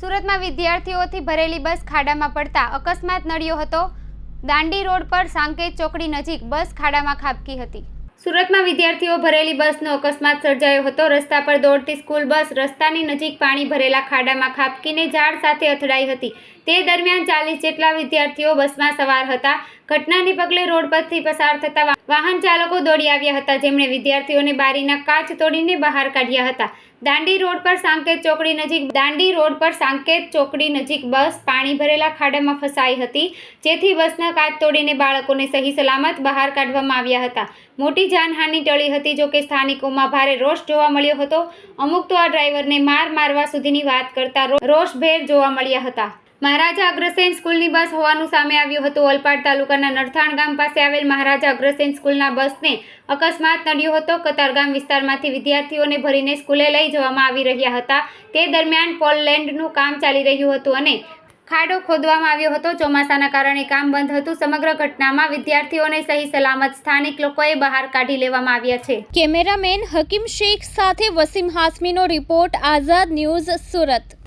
સુરતમાં વિદ્યાર્થીઓથી ભરેલી બસ ખાડામાં પડતા અકસ્માત નડ્યો હતો. દાંડી રોડ પર સાંકેત ચોકડી નજીક બસ ખાડામાં ખાબકી હતી. સુરતમાં વિદ્યાર્થીઓ ભરેલી બસનો અકસ્માત સર્જાયો હતો. રસ્તા પર દોડતી સ્કૂલ બસ રસ્તાની નજીક પાણી ભરેલા ખાડામાં ખાબકીને ઝાડ સાથે અથડાઈ હતી. તે દરમિયાન ચાલીસ જેટલા વિદ્યાર્થીઓ બસમાં સવાર હતા. ઘટનાને પગલે રોડ પરથી પસાર થતા વાહન ચાલકો દોડી આવ્યા હતા. જેમણે વિદ્યાર્થીઓને બારીના કાચ તોડીને બહાર કાઢ્યા હતા. દાંડી રોડ પર સાંકેત ચોકડી નજીક દાંડી રોડ પર સાંકેત ચોકડી નજીક બસ પાણી ભરેલા ખાડામાં ફસાઈ હતી. જેથી બસના કાચ તોડીને બાળકોને સહી સલામત બહાર કાઢવામાં આવ્યા હતા. મોટી જાનહાનિ ટળી હતી જોકે સ્થાનિકોમાં ભારે રોષ જોવા મળ્યો હતો. અમુક તો આ ડ્રાઈવરને માર મારવા સુધીની વાત કરતા રોષભેર જોવા મળ્યા હતા. મહારાજા અગ્રસેન સ્કૂલની બસ હોવાનું સામે આવ્યું હતું. ઓલપાડ તાલુકાના નરથાણ ગામ પાસે આવેલ મહારાજા અગ્રસેન સ્કૂલના બસને અકસ્માત નડ્યો હતો. કતારગામ વિસ્તારમાંથી વિદ્યાર્થીઓને ભરીને સ્કૂલે લઈ જવામાં આવી રહ્યા હતા. તે દરમિયાન પોલલેન્ડનું કામ ચાલી રહ્યું હતું અને ખાડો ખોદવામાં આવ્યો હતો. ચોમાસાના કારણે કામ બંધ હતું. સમગ્ર ઘટનામાં વિદ્યાર્થીઓને સહી સલામત સ્થાનિક લોકોએ બહાર કાઢી લેવામાં આવ્યા છે. કેમેરામેન હકીમ શેખ સાથે વસીમ હાસમીનો રિપોર્ટ, આઝાદ ન્યૂઝ સુરત.